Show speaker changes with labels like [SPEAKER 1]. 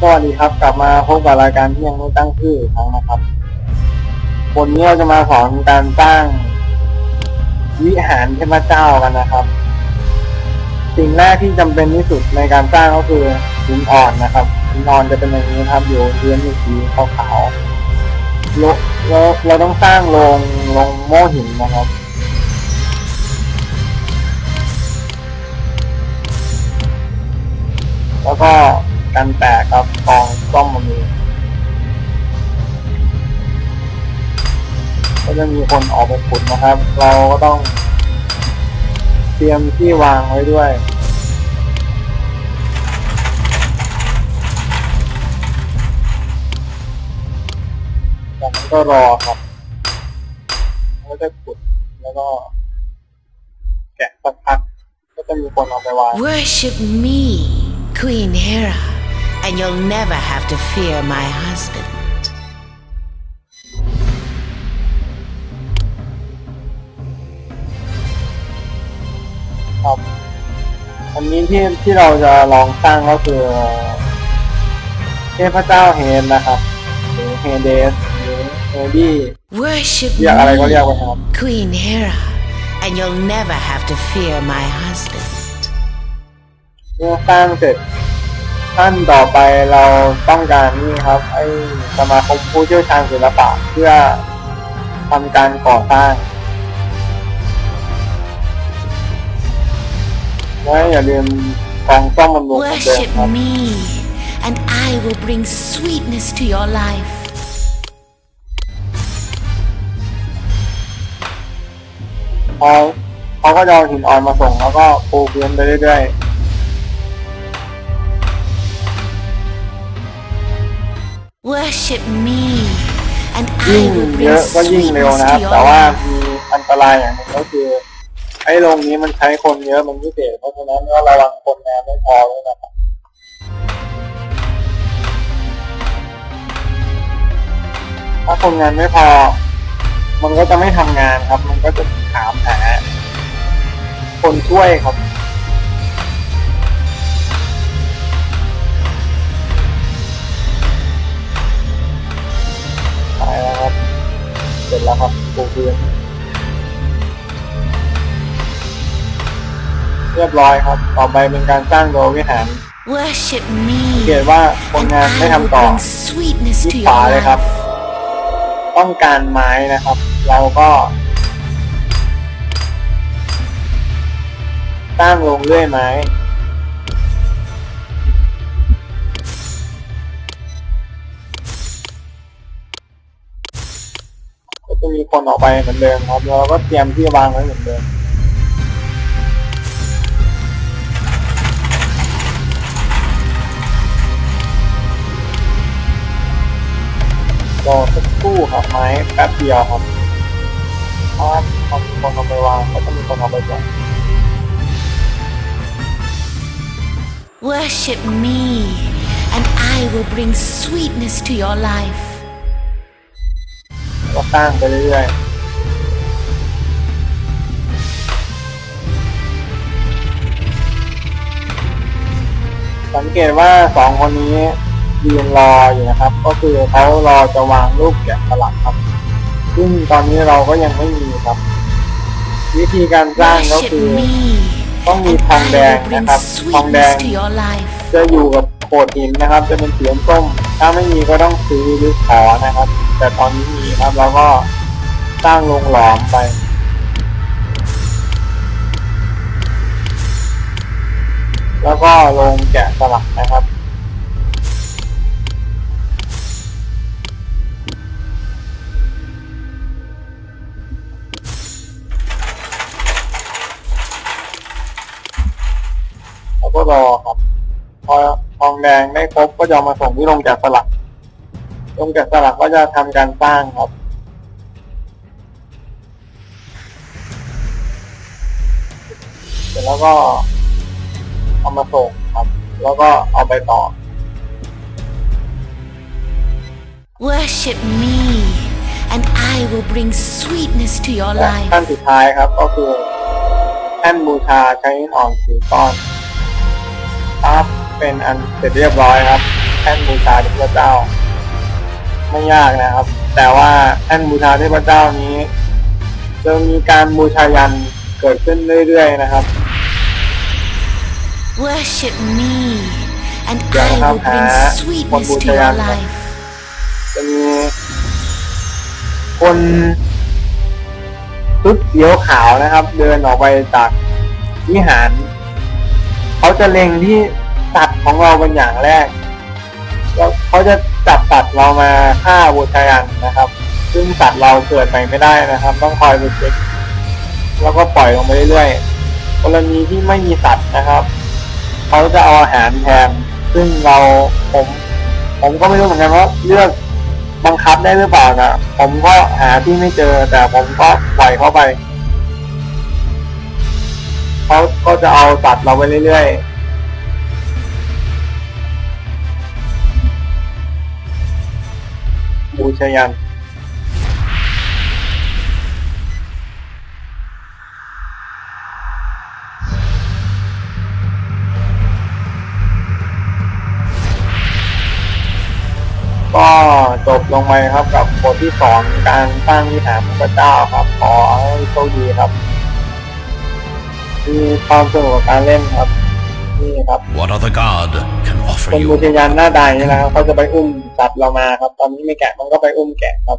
[SPEAKER 1] สวัสดีครับ กลับมาพบกับรายการที่ยังไม่ตั้งชื่ออีกครั้งนะครับวันนี้เราจะมาสอนการสร้างวิหารเทพเจ้ากันนะครับ สิ่งแรกที่จำเป็นที่สุดในการสร้างก็คือหินอ่อนนะครับหินอ่อนจะเป็นอย่างนี้ครับอยู่พื้นสีขาวๆเราเราเราต้องสร้างโรงโรงโม่หินนะครับแล้วก็ กันแตกครับกองซ่อมมันมีก็จะมีคนออกไปขุดนะครับ เราก็ต้อง เตรียมที่วางไว้ด้วยจากนั้นก็รอครับแล้วจะขุดแล้วก็ แกะสักพักก็จะมีคนเอาไปวาง
[SPEAKER 2] Worship me, Queen Hera, and you'll never have to fear my husband.
[SPEAKER 1] ครับอันนี้ที่ที่เราจะลองสร้างก็คือ เทพเจ้าเฮนนะครับ หรือเฮเดส หรือเฮดี้
[SPEAKER 2] Worship
[SPEAKER 1] เรียกอะไรก็เรียกไปครับ
[SPEAKER 2] me, Queen Hera, and you'll never have to fear my husband.
[SPEAKER 1] เมื่อสร้างเสร็จ ขั้นต่อไปเราต้องการนี่ครับ ไอ้สมาคมผู้เชี่ยวชาญศิลปะเพื่อทำการก่อสร้างและอย่าลืมกองซ่อมบำรุงเหมือนเดิม
[SPEAKER 2] Worship
[SPEAKER 1] ครับ
[SPEAKER 2] me, and I will bring sweetness to your life.
[SPEAKER 1] พอเขาก็จะเอาหินอ่อนมาส่งแล้วก็ปูพื้นไปเรื่อย
[SPEAKER 2] Worship me, and
[SPEAKER 1] ๆยิ่
[SPEAKER 2] I
[SPEAKER 1] ง
[SPEAKER 2] will
[SPEAKER 1] เย
[SPEAKER 2] bring
[SPEAKER 1] อะก็ยิ่งเร็ว
[SPEAKER 2] sweetness
[SPEAKER 1] นะค
[SPEAKER 2] to
[SPEAKER 1] รับ
[SPEAKER 2] your
[SPEAKER 1] แต่ว่า
[SPEAKER 2] life.
[SPEAKER 1] มีอันตรายอย่างหนึ่งก็คือไอ้โรงนี้มันใช้คนเยอะมันพิเศษเพราะฉะนั้นก็ระวังคนงานไม่พอด้วยนะครับถ้าคนงานไม่พอ มันก็จะไม่ทำงานครับ มันก็จะถามหาคนช่วยครับ ปูพื้น เรียบร้อยครับ ต่อไปเป็นการสร้างโดยวิหาร
[SPEAKER 2] Worship
[SPEAKER 1] สัง
[SPEAKER 2] me,
[SPEAKER 1] เกตว่าคน
[SPEAKER 2] and
[SPEAKER 1] งานไม่
[SPEAKER 2] I
[SPEAKER 1] ทำ
[SPEAKER 2] will
[SPEAKER 1] ต่อ
[SPEAKER 2] bring sweetness
[SPEAKER 1] ที่
[SPEAKER 2] to
[SPEAKER 1] ขวา
[SPEAKER 2] your
[SPEAKER 1] เลยครับ
[SPEAKER 2] life.
[SPEAKER 1] ต้องการไม้นะครับ เราก็สร้างลงเรื่อยไม้ คนออกไปเหมือนเดิมครับแล้วเราก็เตรียมที่วางไว้เหมือนเดิมรอสักครู่ครับไม้แป๊บเดียวครับเพราะว่าพอคนเอาไปวางก็จะมีคนเอาไปแจก
[SPEAKER 2] Worship me, and I will bring sweetness to your life.
[SPEAKER 1] ก็สร้างไปเรื่อยๆ สังเกตว่าสองคนนี้ยืนรออยู่นะครับ ก็คือเขารอจะวางรูปแกะสลักครับ ซึ่งตอนนี้เราก็ยังไม่มีครับ วิธีการสร้างก็คือ ต้องมีทองแดงนะครับ ทองแดงจะอยู่กับ โขดหินนะครับ จะเป็นสีส้ม ถ้าไม่มีก็ต้องซื้อหรือขอนะครับ แต่ตอนนี้มีครับแล้วก็สร้างโรงหลอมไปแล้วก็โรงแกะสลักนะครับ แล้วก็รอครับพอ ทองแดงได้ครบก็จะเอามาส่งที่โรงแกะสลักโรงแกะสลักก็จะทำการสร้างครับเสร็จแล้วก็เอามาส่งครับ แล้วก็เอาไปต่อ
[SPEAKER 2] Worship me, and I will bring sweetness to your
[SPEAKER 1] และ
[SPEAKER 2] life.
[SPEAKER 1] ขั้นสุดท้ายครับก็คือแท่นบูชาใช้หินอ่อนสีก้อนครับ เป็นอันเสร็จเรียบร้อยครับท่นบูชาเทพเจ้า ไม่ยากนะครับ แต่ว่าแท่นบูชาเทพเจ้านี้จะมีการบูชายันเกิดขึ้นเรื่อยๆนะครับ
[SPEAKER 2] Worship me, and
[SPEAKER 1] Dạ,
[SPEAKER 2] I will
[SPEAKER 1] không
[SPEAKER 2] bring
[SPEAKER 1] hả?
[SPEAKER 2] sweetness
[SPEAKER 1] Con buồn
[SPEAKER 2] to
[SPEAKER 1] chơi
[SPEAKER 2] your
[SPEAKER 1] ăn hả?
[SPEAKER 2] life.
[SPEAKER 1] จะมีคนชุดเขียวขาวนะครับ เดินออกไปจากวิหาร เขาจะเล็งที่ สัตว์ของเราเป็นอย่างแรกแล้วเขาจะจับสัตว์เรามาฆ่าบูชายันนะครับ ซึ่งสัตว์เราเกิดไปไม่ได้นะครับ ต้องคอยไปเช็คแล้วก็ปล่อยลงไปเรื่อยๆกรณีที่ไม่มีสัตว์นะครับเขาจะเอาอาหารแทนซึ่งเราผม ผมก็ไม่รู้เหมือนกันว่าเลือกบังคับได้หรือเปล่านะผมก็หาที่ไม่เจอ แต่ผมก็ปล่อยเข้าไปเขาก็จะเอาสัตว์เราไปเรื่อยๆ บูชายันก็จบลงไปครับกับบทที่สองการสร้างวิหารพระเจ้าครับขอให้โชคดีครับมีความสนุกการเล่นครับ นี่ครับ
[SPEAKER 3] What other god can offer
[SPEAKER 1] คน
[SPEAKER 3] you
[SPEAKER 1] บูชายันหน้าใดนี่นะครับเขาจะไปอุ้มสัตว์เรามาครับ ตอนนี้ไม่แกะมันก็ไปอุ้มแกะครับ